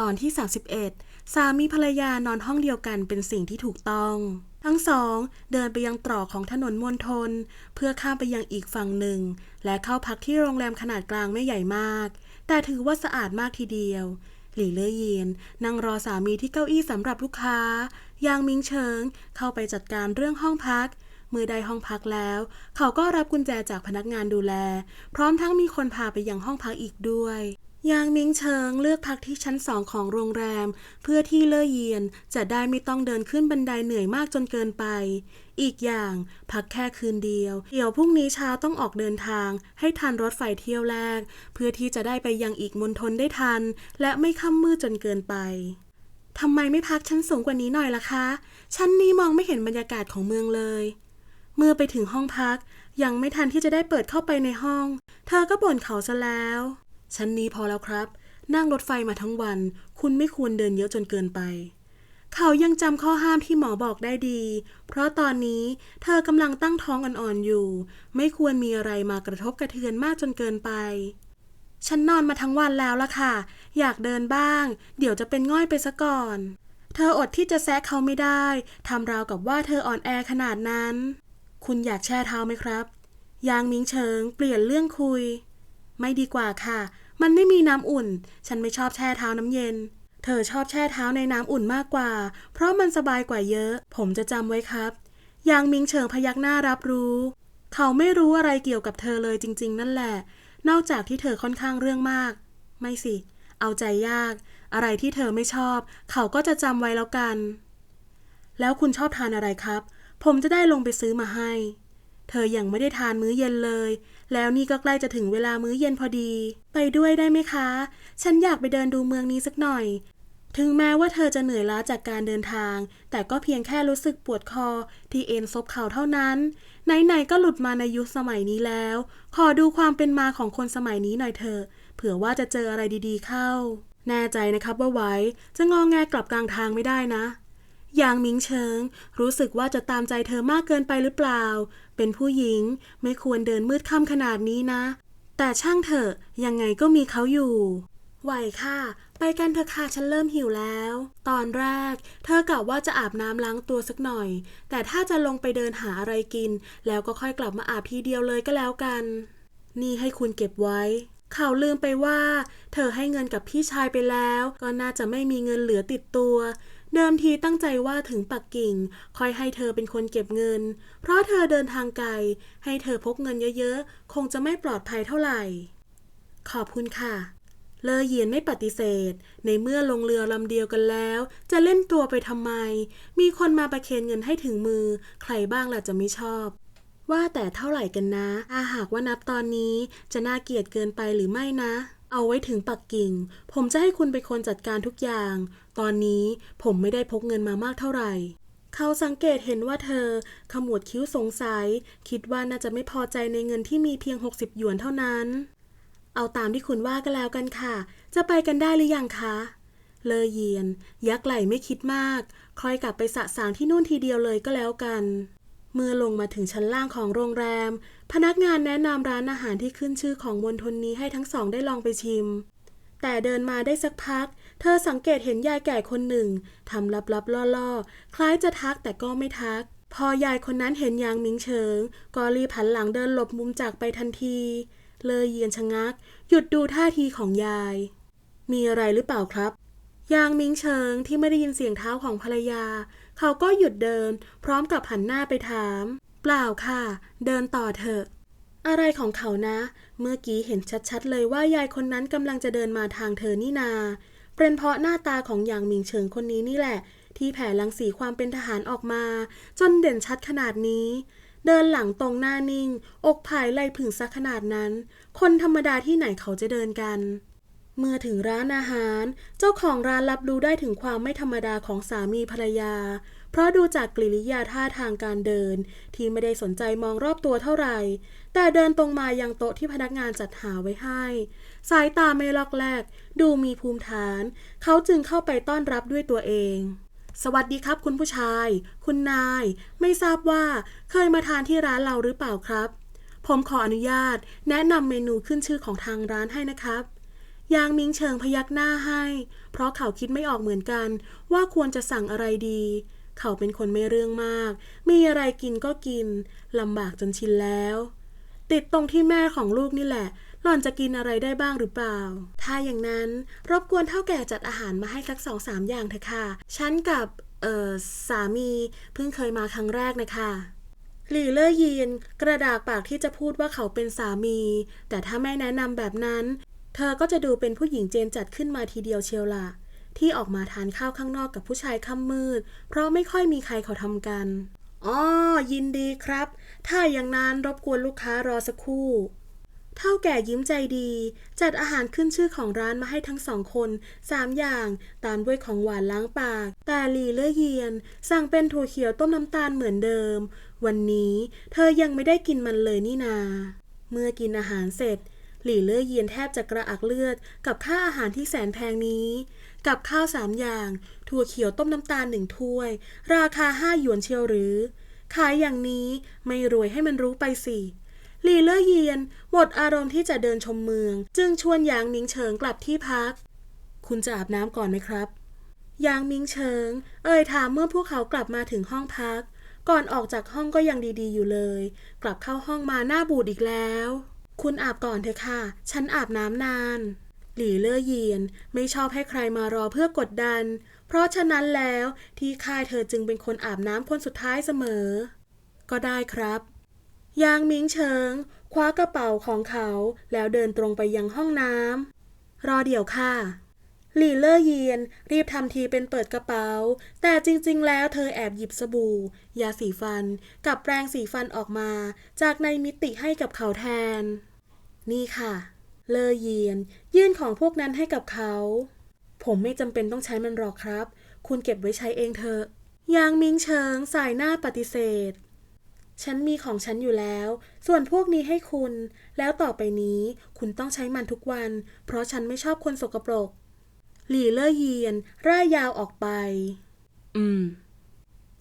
ตอนที่ 31 สามีภรรยานอนห้องเดียวกันเป็นสิ่งที่ถูกต้อง ทั้งสอง เดินไปยังตรอกของถนนมณฑลเพื่อข้ามไปยังอีกฝั่งหนึ่ง และเข้าพักที่โรงแรมขนาดกลางไม่ใหญ่มาก แต่ถือว่าสะอาดมากทีเดียว หลี่เล่อเยียนนั่งรอสามีที่เก้าอี้สำหรับลูกค้า ยางมิงเฉิงเข้าไปจัดการเรื่องห้องพักเมื่อได้ห้องพักแล้ว เขาก็รับกุญแจจากพนักงานดูแล พร้อมทั้งมีคนพาไปยังห้องพักอีกด้วย ยางมิงเฉิงเลือกพักที่ชั้นสองของโรงแรม เพื่อที่เล่อเยียนจะได้ไม่ต้องเดินขึ้นบันไดเหนื่อยมากจนเกินไป อีกอย่างพักแค่คืนเดียว เดี๋ยวพรุ่งนี้เช้าต้องออกเดินทาง ให้ทันรถไฟเที่ยวแรก เพื่อที่จะได้ไปยังอีกมณฑลได้ทัน และไม่ค่ำมืดจนเกินไปทำไมไม่พักชั้นสูงกว่านี้หน่อยล่ะคะ ชั้นนี้มองไม่เห็นบรรยากาศของเมืองเลย เมื่อไปถึงห้องพัก ยังไม่ทันที่จะได้เปิดเข้าไปในห้อง เธอก็บ่นเขาซะแล้ว ชั้นนี้พอแล้วครับ นั่งรถไฟมาทั้งวัน คุณไม่ควรเดินเยอะจนเกินไป เขายังจำข้อห้ามที่หมอบอกได้ดี เพราะตอนนี้เธอกำลังตั้งท้องอ่อนๆอยู่ ไม่ควรมีอะไรมากระทบกระเทือนมากจนเกินไป ฉันนอนมาทั้งวันแล้วล่ะค่ะ อยากเดินบ้าง เดี๋ยวจะเป็นง่อยไปซะก่อน เธออดที่จะแซะเขาไม่ได้ทำราวกับว่าเธออ่อนแอขนาดนั้น คุณอยากแช่เท้าไหมครับ ยางมิงเฉิง เปลี่ยนเรื่องคุย ไม่ดีกว่าค่ะ มันไม่มีน้ำอุ่น ฉันไม่ชอบแช่เท้าน้ำเย็น เธอชอบแช่เท้าในน้ำอุ่นมากกว่า เพราะมันสบายกว่าเยอะ ผมจะจำไว้ครับ ยางมิงเฉิงพยักหน้ารับรู้ เขาไม่รู้อะไรเกี่ยวกับเธอเลยจริง ๆ นั่นแหละ นอกจากที่เธอค่อนข้างเรื่องมาก ไม่สิ เอาใจยาก อะไรที่เธอไม่ชอบ เขาก็จะจำไว้แล้วกัน แล้วคุณชอบทานอะไรครับ ผมจะได้ลงไปซื้อมาให้ เธอยังไม่ได้ทานมื้อเย็นเลย แล้วนี่ก็ใกล้จะถึงเวลามื้อเย็นพอดี ไปด้วยได้ไหมคะ ฉันอยากไปเดินดูเมืองนี้สักหน่อย ถึงแม้ว่าเธอจะเหนื่อยล้าจากการเดินทาง แต่ก็เพียงแค่รู้สึกปวดคอที่เอ็นซบเข่าเท่านั้น ไหนๆก็หลุดมาในยุคสมัยนี้แล้ว ขอดูความเป็นมาของคนสมัยนี้หน่อยเถอะเผื่อว่าจะเจออะไรดีๆเข้า แน่ใจนะครับว่าไว้จะงองแงกลับกลางทางไม่ได้นะ ยางมิงเชิง รู้สึกว่าจะตามใจเธอมากเกินไปหรือเปล่า เป็นผู้หญิงไม่ควรเดินมืดค่ำขนาดนี้นะ แต่ช่างเถอะยังไงก็มีเขาอยู่ ไหวค่ะ ไปกันเถอะค่ะฉันเริ่มหิวแล้ว ตอนแรก เธอกะว่าจะอาบน้ำล้างตัวสักหน่อย แต่ถ้าจะลงไปเดินหาอะไรกิน แล้วก็ค่อยกลับมาอาบทีเดียวเลยก็แล้วกัน นี่ให้คุณเก็บไว้เขาลืมไปว่า เธอให้เงินกับพี่ชายไปแล้ว ก็น่าจะไม่มีเงินเหลือติดตัว เดิมทีตั้งใจว่าถึงปักกิ่ง คอยให้เธอเป็นคนเก็บเงิน เพราะเธอเดินทางไกล ให้เธอพกเงินเยอะๆ คงจะไม่ปลอดภัยเท่าไหร่ ขอบคุณค่ะ เลอเยียนไม่ปฏิเสธ ในเมื่อลงเรือลำเดียวกันแล้ว จะเล่นตัวไปทำไม มีคนมาประเคนเงินให้ถึงมือ ใครบ้างล่ะจะไม่ชอบ ว่าแต่เท่าไหร่กันนะถ้าหากว่านับตอนนี้จะน่าเกลียดเกินไปหรือไม่นะ เอาไว้ถึงปักกิ่ง ผมจะให้คุณเป็นคนจัดการทุกอย่าง ตอนนี้ผมไม่ได้พกเงินมามากเท่าไหร่ เขาสังเกตเห็นว่าเธอ ขมวดคิ้วสงสัย คิดว่าน่าจะไม่พอใจในเงินที่มีเพียง 60 หยวนเท่านั้น เอาตามที่คุณว่าก็แล้วกันค่ะ จะไปกันได้หรือยังคะ เลอเยียน ยักไหลไม่คิดมาก คอยกลับไปสะสางที่นู่นทีเดียวเลยก็แล้วกัน เมื่อลงมาถึงชั้นล่างของโรงแรม พนักงานแนะนำร้านอาหารที่ขึ้นชื่อของมณฑลนี้ให้ทั้งสองได้ลองไปชิม แต่เดินมาได้สักพัก เธอสังเกตเห็นยายแก่คนหนึ่งทำลับๆล่อๆ คล้ายจะทักแต่ก็ไม่ทัก พอยายคนนั้นเห็นยางมิงเฉิง ก็รีบหันหลังเดินหลบมุมจากไปทันที เลยเยียนชะงัก หยุดดูท่าทีของยาย มีอะไรหรือเปล่าครับ ยางมิงเฉิงที่ไม่ได้ยินเสียงเท้าของภรรยา เขาก็หยุดเดิน พร้อมกับหันหน้าไปถาม เปล่าค่ะ เดินต่อเถอะ อะไรของเขานะ เมื่อกี้เห็นชัดๆ เลยว่ายายคนนั้นกำลังจะเดินมาทางเธอนี่นา เป็นเพราะหน้าตาของหยางหมิงเฉิงคนนี้นี่แหละ ที่แผ่ลังสีความเป็นทหารออกมา จนเด่นชัดขนาดนี้ เดินหลังตรงหน้านิ่ง อกผายไหลผึ่งซักขนาดนั้น คนธรรมดาที่ไหนเขาจะเดินกัน เมื่อถึงร้านอาหาร เจ้าของร้านรับรู้ได้ถึงความไม่ธรรมดาของสามีภรรยา เพราะดูจากกริยาท่าทางการเดิน ที่ไม่ได้สนใจมองรอบตัวเท่าไหร่ แต่เดินตรงมายังโต๊ะที่พนักงานจัดหาไว้ให้ สายตาไม่ลอกแลกดูมีภูมิฐาน เขาจึงเข้าไปต้อนรับด้วยตัวเองสวัสดีครับคุณผู้ชาย คุณนาย ไม่ทราบว่าเคยมาทานที่ร้านเราหรือเปล่าครับ ผมขออนุญาตแนะนำเมนูขึ้นชื่อของทางร้านให้นะครับ ยางมิงเฉิงพยักหน้าให้ เพราะเขาคิดไม่ออกเหมือนกัน ว่าควรจะสั่งอะไรดี เขาเป็นคนไม่เรื่องมาก มีอะไรกินก็กินลำบากจนชินแล้ว ติดตรงที่แม่ของลูกนี่แหละ หล่อนจะกินอะไรได้บ้างหรือเปล่า ถ้าอย่างนั้นรบกวนเท่าแก่จัดอาหารมาให้สักสองสามอย่างเถอะค่ะ ฉันกับเอ่อสามีเพิ่งเคยมาครั้งแรกนะคะหลี่เล่อยีนกระดากปากที่จะพูดว่าเขาเป็นสามี แต่ถ้าแม่แนะนำแบบนั้น เธอก็จะดูเป็นผู้หญิงเจนจัดขึ้นมาทีเดียวเชียวล่ะ ที่ออกมาทานข้าวข้างนอกกับผู้ชายค่ำมืด เพราะไม่ค่อยมีใครเขาทำกันอ๋อยินดีครับ ถ้าอย่างนั้นรบกวนลูกค้ารอสักครู่เท่าแก่ยิ้มใจดี จัดอาหารขึ้นชื่อของร้านมาให้ทั้งสองคนสามอย่างตามด้วยของหวานล้างปาก แต่หลีเล่อเยียน สั่งเป็นถั่วเขียวต้มน้ำตาลเหมือนเดิม วันนี้เธอยังไม่ได้กินมันเลยนี่นา เมื่อกินอาหารเสร็จ หลี่เล่อเยียนแทบจะกระอักเลือด กับค่าอาหารที่แสนแพงนี้ กับข้าวสามอย่าง ถั่วเขียวต้มน้ำตาลหนึ่งถ้วย ราคาห้าหยวนเชียวหรือ ขายอย่างนี้ไม่รวยให้มันรู้ไปสิหลี่เล่อเยียนหมดอารมณ์ที่จะเดินชมเมือง จึงชวนหยางมิงเฉิงกลับที่พัก คุณจะอาบน้ำก่อนไหมครับหยางมิงเฉิง เอ่ยถามเมื่อพวกเขากลับมาถึงห้องพัก ก่อนออกจากห้องก็ยังดีๆอยู่เลย กลับเข้าห้องมาหน้าบูดอีกแล้ว คุณอาบก่อนเถอะค่ะ ฉันอาบน้ำนาน หลี่เล่อเยียนไม่ชอบให้ใครมารอเพื่อกดดัน เพราะฉะนั้นแล้วที่ค่ายเธอจึงเป็นคนอาบน้ำคนสุดท้ายเสมอ ก็ได้ครับ ยางมิงเฉิง คว้ากระเป๋าของเขาแล้วเดินตรงไปยังห้องน้ำรอเดี๋ยวค่ะหลี่เล่อเยียนรีบทำทีเป็นเปิดกระเป๋า แต่จริง ๆ แล้วเธอแอบหยิบสบู่ ยาสีฟัน กับแปรงสีฟันออกมา จากในมิติให้กับเขาแทน นี่ค่ะ เลอเยียน ยื่นของพวกนั้นให้กับเขา ผมไม่จำเป็นต้องใช้มันหรอกครับ คุณเก็บไว้ใช้เองเถอะ ยางมิงเฉิงสายหน้าปฏิเสธ ฉันมีของฉันอยู่แล้ว ส่วนพวกนี้ให้คุณ แล้วต่อไปนี้คุณต้องใช้มันทุกวัน เพราะฉันไม่ชอบคนสกปรก หลี่เล่อเยียน ร่ายยาวออกไป อืม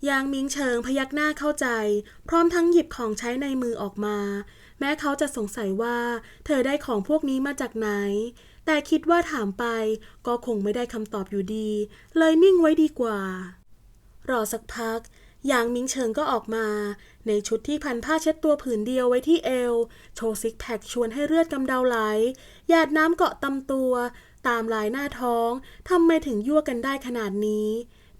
ยางมิงเฉิงพยักหน้าเข้าใจ พร้อมทั้งหยิบของใช้ในมือออกมา แม้เขาจะสงสัยว่า เธอได้ของพวกนี้มาจากไหน แต่คิดว่าถามไปก็คงไม่ได้คำตอบอยู่ดี เลยนิ่งไว้ดีกว่า รอสักพักยางมิงเฉิงก็ออกมา ในชุดที่พันผ้าเช็ดตัวผืนเดียวไว้ที่เอว โชว์ซิกแพคชวนให้เลือดกำเดาไหลหยาดน้ำเกาะตำตัว ตามลายหน้าท้องทำไมถึงยั่วกันได้ขนาดนี้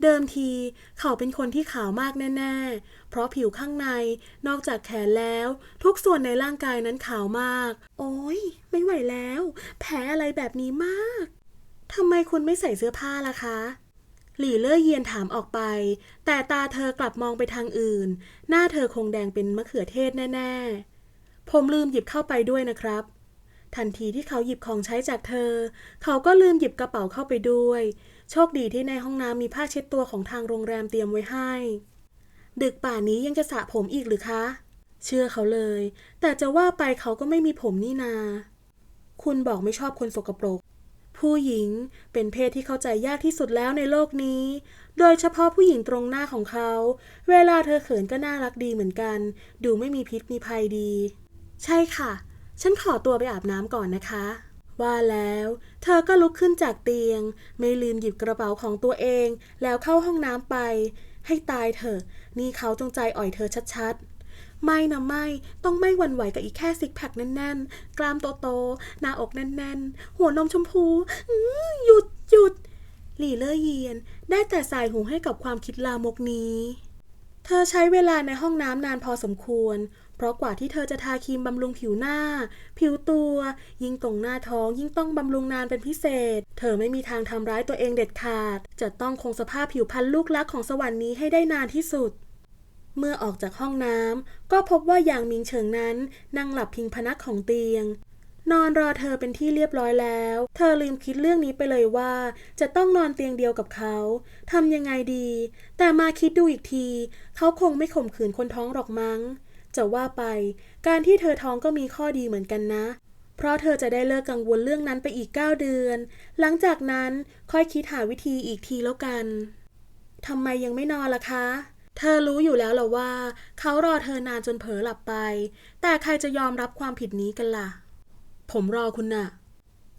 เดิมทีเขาเป็นคนที่ขาวมากแน่ ๆ เพราะผิวข้างในนอกจากแขนแล้ว ทุกส่วนในร่างกายนั้นขาวมาก โอ้ยไม่ไหวแล้ว แพ้อะไรแบบนี้มากทำไมคุณไม่ใส่เสื้อผ้าล่ะคะหลี่เล่อเยียนถามออกไป แต่ตาเธอกลับมองไปทางอื่น หน้าเธอคงแดงเป็นมะเขือเทศแน่ ๆ ผมลืมหยิบเข้าไปด้วยนะครับ ทันทีที่เขาหยิบของใช้จากเธอ เขาก็ลืมหยิบกระเป๋าเข้าไปด้วย โชคดีที่ในห้องน้ำมีผ้าเช็ดตัวของทางโรงแรมเตรียมไว้ให้ ดึกป่านนี้ยังจะสระผมอีกหรือคะ เชื่อเขาเลย แต่จะว่าไปเขาก็ไม่มีผมนี่นา คุณบอกไม่ชอบคนสกปรก ผู้หญิงเป็นเพศที่เข้าใจยากที่สุดแล้วในโลกนี้ โดยเฉพาะผู้หญิงตรงหน้าของเขา เวลาเธอเขินก็น่ารักดีเหมือนกัน ดูไม่มีพิษมีภัยดี ใช่ค่ะ ฉันขอตัวไปอาบน้ำก่อนนะคะ ว่าแล้ว เธอก็ลุกขึ้นจากเตียง ไม่ลืมหยิบกระเป๋าของตัวเอง แล้วเข้าห้องน้ำไป ให้ตายเถอะ นี่เขาจงใจอ่อยเธอชัดๆ ไม่นะไม่ ต้องไม่หวั่นไหวกับอีกแค่ซิกแพคแน่นๆ กล้ามโตๆ หน้าอกแน่นๆ หัวนมชมพูหยุดหยุดหลี่เล่อเยียน ได้แต่สายหูให้กับความคิดลามกนี้ เธอใช้เวลาในห้องน้ำนานพอสมควร เพราะกว่าที่เธอจะทาครีมบำรุงผิวหน้า ผิวตัว ยิ่งตรงหน้าท้องยิ่งต้องบำรุงนานเป็นพิเศษ เธอไม่มีทางทำร้ายตัวเองเด็ดขาด จะต้องคงสภาพผิวพรรณลูกรักของสวรรค์นี้ให้ได้นานที่สุด เมื่อออกจากห้องน้ำก็พบว่าหยางมิงเฉิงนั้นนั่งหลับพิงพนักของเตียง นอนรอเธอเป็นที่เรียบร้อยแล้ว เธอลืมคิดเรื่องนี้ไปเลยว่า จะต้องนอนเตียงเดียวกับเขาทำยังไงดี แต่มาคิดดูอีกที เขาคงไม่ข่มขืนคนท้องหรอกมั้ง จะว่าไป การที่เธอท้องก็มีข้อดีเหมือนกันนะ เพราะเธอจะได้เลิกกังวลเรื่องนั้นไปอีก 9 เดือน หลังจากนั้นค่อยคิดหาวิธีอีกทีแล้วกันทำไมยังไม่นอนล่ะคะเธอรู้อยู่แล้วหรอว่า เขารอเธอนานจนเผลอหลับไป แต่ใครจะยอมรับความผิดนี้กันล่ะ ผมรอคุณน่ะ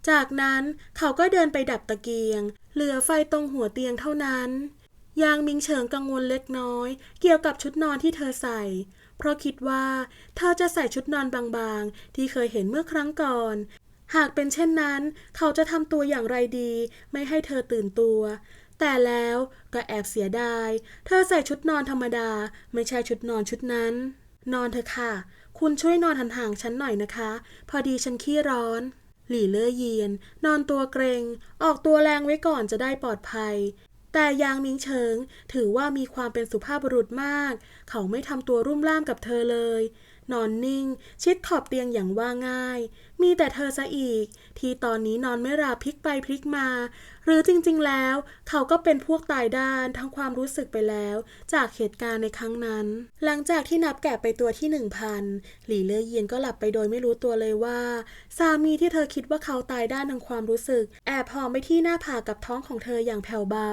จากนั้นเขาก็เดินไปดับตะเกียง เหลือไฟตรงหัวเตียงเท่านั้น ยางมิงเฉิงกังวลเล็กน้อย เกี่ยวกับชุดนอนที่เธอใส่ เพราะคิดว่า เธอจะใส่ชุดนอนบางๆ ที่เคยเห็นเมื่อครั้งก่อน หากเป็นเช่นนั้น เขาจะทำตัวอย่างไรดี ไม่ให้เธอตื่นตัว แต่แล้วก็แอบเสียดาย เธอใส่ชุดนอนธรรมดา ไม่ใช่ชุดนอนชุดนั้น นอนเถอะค่ะ คุณช่วยนอนห่างๆฉันหน่อยนะคะ พอดีฉันขี้ร้อน หลี่เล่อเยียน นอนตัวเกรง ออกตัวแรงไว้ก่อนจะได้ปลอดภัย แต่ยางมิงเฉิง ถือว่ามีความเป็นสุภาพบุรุษมาก เขาไม่ทำตัวรุ่มร่ามกับเธอเลย นอนนิ่ง ชิดขอบเตียงอย่างว่าง่าย มีแต่เธอซะอีก ที่ตอนนี้นอนไม่ราพลิกไปพลิกมา หรือจริงๆแล้ว เขาก็เป็นพวกตายด้านทั้งความรู้สึกไปแล้ว จากเหตุการณ์ในครั้งนั้น หลังจากที่นับแกะไปตัวที่หนึ่งพันหลี่เล่อเยียนก็หลับไปโดยไม่รู้ตัวเลยว่า สามีที่เธอคิดว่าเขาตายด้านทางความรู้สึก แอบหอมไปที่หน้าผากกับท้องของเธออย่างแผ่วเบา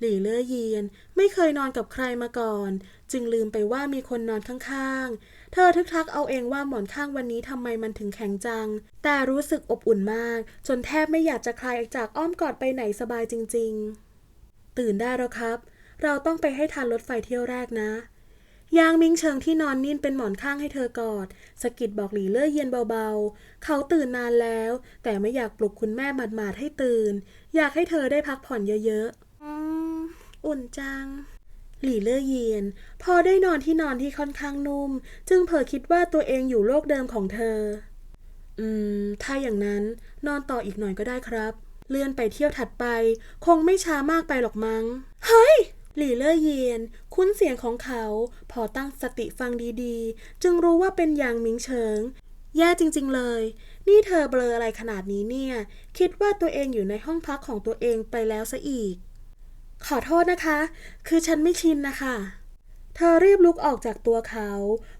หลี่เล่อเยียนไม่เคยนอนกับใครมาก่อน จึงลืมไปว่ามีคนนอนข้างๆเธอทึกทักเอาเองว่าหมอนข้างวันนี้ทำไมมันถึงแข็งจัง แต่รู้สึกอบอุ่นมาก จนแทบไม่อยากจะคลายจากอ้อมกอดไปไหนสบายจริง ๆ ตื่นได้แล้วครับ เราต้องไปให้ทันรถไฟเที่ยวแรกนะยางมิงเชิงที่นอนนิ่นเป็นหมอนข้างให้เธอกอดสกิดบอกหลีเล่อเย็นเบาๆ เขาตื่นนานแล้ว แต่ไม่อยากปลุกคุณแม่หมาดๆให้ตื่น อยากให้เธอได้พักผ่อนเยอะๆ อืม อุ่นจัง หลี่เล่อเยียน พอได้นอนที่นอนที่ค่อนข้างนุ่ม จึงเผลอคิดว่าตัวเองอยู่โลกเดิมของเธอ อืม ถ้าอย่างนั้นนอนต่ออีกหน่อยก็ได้ครับ เลื่อนไปเที่ยวถัดไป คงไม่ช้ามากไปหรอกมั้ง เฮ้ยหลี่เล่อเยียน คุ้นเสียงของเขา พอตั้งสติฟังดีๆ จึงรู้ว่าเป็นยางมิงเฉิง แย่จริง ๆ เลย นี่เธอเบลออะไรขนาดนี้เนี่ย คิดว่าตัวเองอยู่ในห้องพักของตัวเองไปแล้วซะอีก ขอโทษนะคะ คือฉันไม่ชินนะคะ เธอรีบลุกออกจากตัวเขา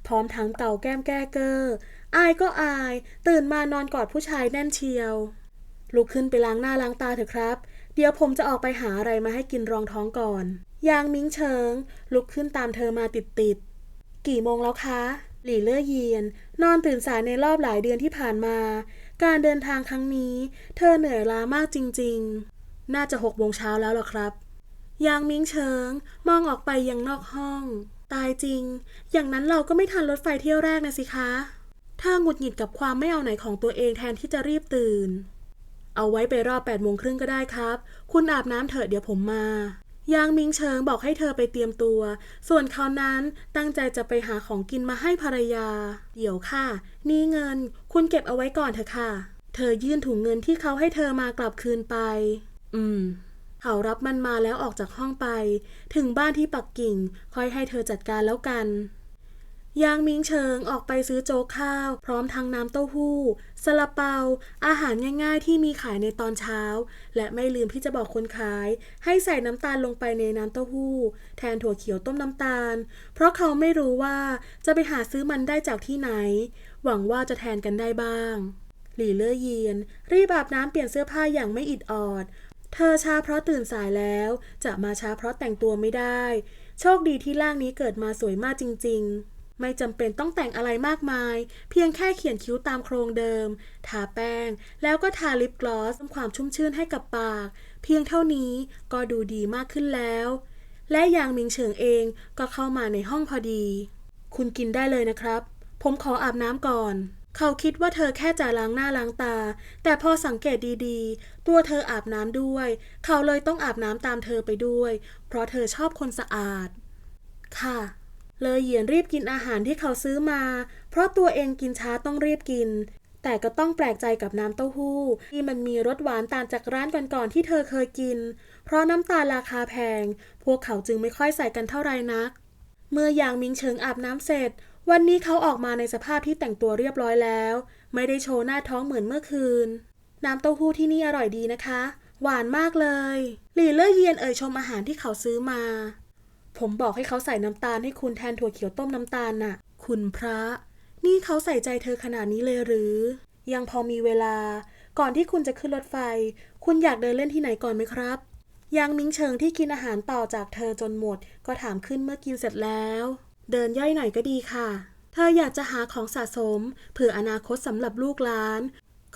พร้อมทั้งเก่าแก้มแก้เกอร์อายก็อาย ตื่นมานอนกอดผู้ชายแน่นเชียว ลุกขึ้นไปล้างหน้าล้างตาเถอะครับ เดี๋ยวผมจะออกไปหาอะไรมาให้กินรองท้องก่อน ยางมิงเฉิง ลุกขึ้นตามเธอมาติดๆกี่โมงแล้วคะ หลี่เล่อเยียน นอนตื่นสายในรอบหลายเดือนที่ผ่านมา การเดินทางครั้งนี้ เธอเหนื่อยล้ามากจริง ๆ น่าจะหกโมงเช้าแล้วหรอครับ ยางมิงเฉิงมองออกไปยังนอกห้อง ตายจริง อย่างนั้นเราก็ไม่ทันรถไฟเที่ยวแรกนะสิคะ ถ้าหงุดหงิดกับความไม่เอาไหนของตัวเองแทนที่จะรีบตื่น เอาไว้ไปรอบ8ปดโมงครึ่งก็ได้ครับ คุณอาบน้ำเถอะเดี๋ยวผมมา ยางมิงเฉิงบอกให้เธอไปเตรียมตัว ส่วนเขานั้นตั้งใจจะไปหาของกินมาให้ภรรยา เดี๋ยวค่ะ นี่เงิน คุณเก็บเอาไว้ก่อนเถอะค่ะ เธอยื่นถุงเงินที่เขาให้เธอมากลับคืนไป อืม เขารับมันมาแล้วออกจากห้องไป ถึงบ้านที่ปักกิ่งค่อยให้เธอจัดการแล้วกันยางมิงเฉิงออกไปซื้อโจ๊กข้าว พร้อมทั้งน้ำเต้าหู้ซาลาเปา อาหารง่ายๆที่มีขายในตอนเช้า และไม่ลืมที่จะบอกคนขาย ให้ใส่น้ำตาลลงไปในน้ำเต้าหู้ แทนถั่วเขียวต้มน้ำตาล เพราะเขาไม่รู้ว่าจะไปหาซื้อมันได้จากที่ไหน หวังว่าจะแทนกันได้บ้างหลี่เล่อเยียน รีบอาบน้ำเปลี่ยนเสื้อผ้าอย่างไม่อิดออด เธอช้าเพราะตื่นสายแล้ว จะมาช้าเพราะแต่งตัวไม่ได้ โชคดีที่ร่างนี้เกิดมาสวยมากจริง ๆ ไม่จำเป็นต้องแต่งอะไรมากมาย เพียงแค่เขียนคิ้วตามโครงเดิม ทาแป้ง แล้วก็ทาลิปกลอสทำความชุ่มชื่นให้กับปาก เพียงเท่านี้ก็ดูดีมากขึ้นแล้ว และยางมิงเฉิงเองก็เข้ามาในห้องพอดี คุณกินได้เลยนะครับ ผมขออาบน้ำก่อน เขาคิดว่าเธอแค่จะล้างหน้าล้างตา แต่พอสังเกตดีๆ ตัวเธออาบน้ำด้วย เขาเลยต้องอาบน้ำตามเธอไปด้วย เพราะเธอชอบคนสะอาด ค่ะเลยเหยียนรีบกินอาหารที่เขาซื้อมา เพราะตัวเองกินช้าต้องรีบกิน แต่ก็ต้องแปลกใจกับน้ำเต้าหู้ ที่มันมีรสหวานต่างจากร้านก่อนๆที่เธอเคยกิน เพราะน้ำตาลราคาแพง พวกเขาจึงไม่ค่อยใส่กันเท่าไหร่นัก เมื่อยางมิงเฉิงอาบน้ำเสร็จ วันนี้เขาออกมาในสภาพที่แต่งตัวเรียบร้อยแล้ว ไม่ได้โชว์หน้าท้องเหมือนเมื่อคืน น้ำเต้าหู้ที่นี่อร่อยดีนะคะ หวานมากเลยหลี่เล่อเยียนเอ่ยชมอาหารที่เขาซื้อมา ผมบอกให้เขาใส่น้ำตาลให้คุณแทนถั่วเขียวต้มน้ำตาลน่ะ คุณพระ นี่เขาใส่ใจเธอขนาดนี้เลยหรือ ยังพอมีเวลา ก่อนที่คุณจะขึ้นรถไฟ คุณอยากเดินเล่นที่ไหนก่อนไหมครับยางมิงเฉิงที่กินอาหารต่อจากเธอจนหมด ก็ถามขึ้นเมื่อกินเสร็จแล้ว เดินย่อยหน่อยก็ดีค่ะ เธออยากจะหาของสะสมเผื่ออนาคตสำหรับลูกหลาน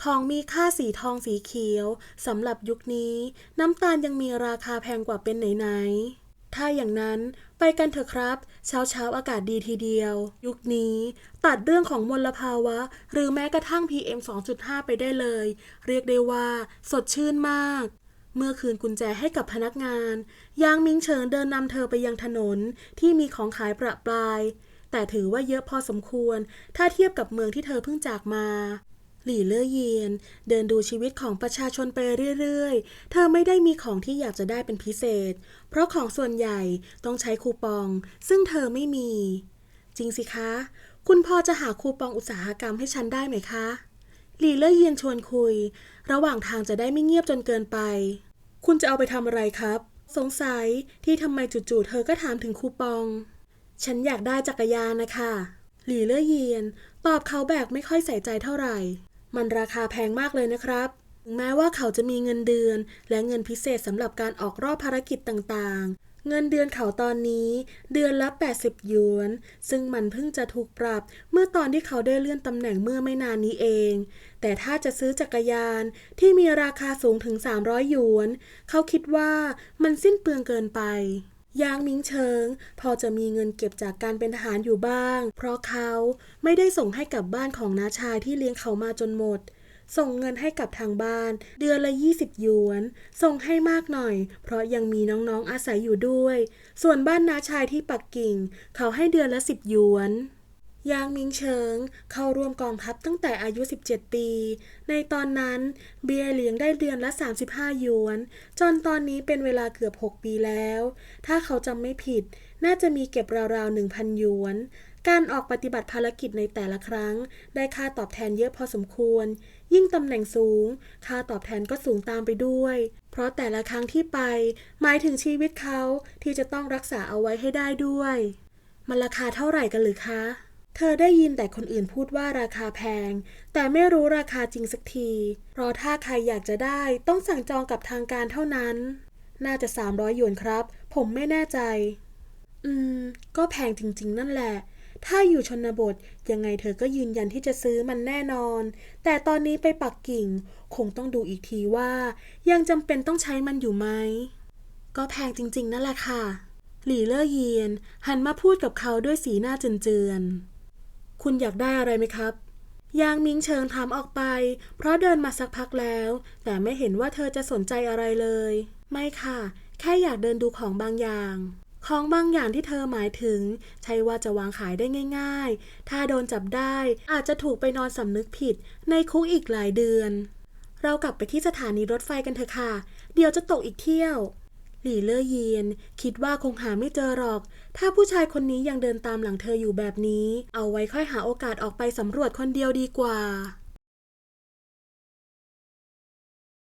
ของมีค่าสีทองสีเขียวสำหรับยุคนี้ น้ำตาลยังมีราคาแพงกว่าเป็นไหนๆ ถ้าอย่างนั้นไปกันเถอะครับ เช้าเช้าๆอากาศดีทีเดียว ยุคนี้ตัดเรื่องของมลภาวะ หรือแม้กระทั่ง PM 2.5 ไปได้เลย เรียกได้ว่า สดชื่นมาก เมื่อคืนกุญแจให้กับพนักงาน ยางมิงเฉิงเดินนำเธอไปยังถนนที่มีของขายประปราย แต่ถือว่าเยอะพอสมควร ถ้าเทียบกับเมืองที่เธอเพิ่งจากมา หลี่เล่อเยียน เดินดูชีวิตของประชาชนไปเรื่อยๆ เธอไม่ได้มีของที่อยากจะได้เป็นพิเศษ เพราะของส่วนใหญ่ต้องใช้คูปอง ซึ่งเธอไม่มี จริงสิคะ คุณพอจะหาคูปองอุตสาหกรรมให้ฉันได้ไหมคะ ลีเล่อเยียนชวนคุย ระหว่างทางจะได้ไม่เงียบจนเกินไป คุณจะเอาไปทำอะไรครับ สงสัยที่ทำไมจู่ๆเธอก็ถามถึงคูปอง ฉันอยากได้จักรยานนะคะหลีเล่อเยียน ตอบเขาแบบไม่ค่อยใส่ใจเท่าไหร่ มันราคาแพงมากเลยนะครับแม้ว่าเขาจะมีเงินเดือนและเงินพิเศษสำหรับการออกรอบภารกิจต่างๆ เงินเดือนเขาตอนนี้เดือนละ 80 หยวน ซึ่งมันเพิ่งจะถูกปรับเมื่อตอนที่เขาได้เลื่อนตำแหน่งเมื่อไม่นานนี้เอง แต่ถ้าจะซื้อจักรยานที่มีราคาสูงถึง 300 หยวน เขาคิดว่ามันสิ้นเปลืองเกินไปยางมิงเชิง พอจะมีเงินเก็บจากการเป็นทหารอยู่บ้าง เพราะเขาไม่ได้ส่งให้กับบ้านของน้าชายที่เลี้ยงเขามาจนหมด ส่งเงินให้กับทางบ้าน เดือนละ 20 หยวน ส่งให้มากหน่อย เพราะยังมีน้องๆอาศัยอยู่ด้วย ส่วนบ้านน้าชายที่ปักกิ่ง เขาให้เดือนละ 10 หยวนยางมิงเฉิงเข้าร่วมกองทัพตั้งแต่อายุ 17 ปี ในตอนนั้นเบียเลี้ยงได้เดือนละ 35 หยวน จนตอนนี้เป็นเวลาเกือบ 6 ปีแล้ว ถ้าเขาจำไม่ผิด น่าจะมีเก็บราวๆ 1,000 หยวน การออกปฏิบัติภารกิจในแต่ละครั้ง ได้ค่าตอบแทนเยอะพอสมควร ยิ่งตำแหน่งสูง ค่าตอบแทนก็สูงตามไปด้วย เพราะแต่ละครั้งที่ไป หมายถึงชีวิตเขาที่จะต้องรักษาเอาไว้ให้ได้ด้วย มันราคาเท่าไหร่กันหรือคะ เธอได้ยินแต่คนอื่นพูดว่าราคาแพง แต่ไม่รู้ราคาจริงสักที เพราะถ้าใครอยากจะได้ต้องสั่งจองกับทางการเท่านั้น น่าจะ300หยวนครับ ผมไม่แน่ใจ อืม ก็แพงจริง ๆ นั่นแหละ ถ้าอยู่ชนบท ยังไงเธอก็ยืนยันที่จะซื้อมันแน่นอน แต่ตอนนี้ไปปักกิ่ง คงต้องดูอีกทีว่า ยังจำเป็นต้องใช้มันอยู่ไหม ก็แพงจริงๆนั่นแหละค่ะ หลี่เล่อเยียน หันมาพูดกับเขาด้วยสีหน้าเจือนๆ คุณอยากได้อะไรไหมครับยางมิงเชิงถามออกไป เพราะเดินมาสักพักแล้ว แต่ไม่เห็นว่าเธอจะสนใจอะไรเลย ไม่ค่ะ แค่อยากเดินดูของบางอย่าง ของบางอย่างที่เธอหมายถึง ใช่ว่าจะวางขายได้ง่าย ๆ ถ้าโดนจับได้อาจจะถูกไปนอนสำนึกผิด ในคุกอีกหลายเดือน เรากลับไปที่สถานีรถไฟกันเถอะค่ะ เดี๋ยวจะตกอีกเที่ยว หลี่เล่อเยียน คิดว่าคงหาไม่เจอหรอก ถ้าผู้ชายคนนี้ยังเดินตามหลังเธออยู่แบบนี้ เอาไว้ค่อยหาโอกาสออกไปสำรวจคนเดียวดีกว่า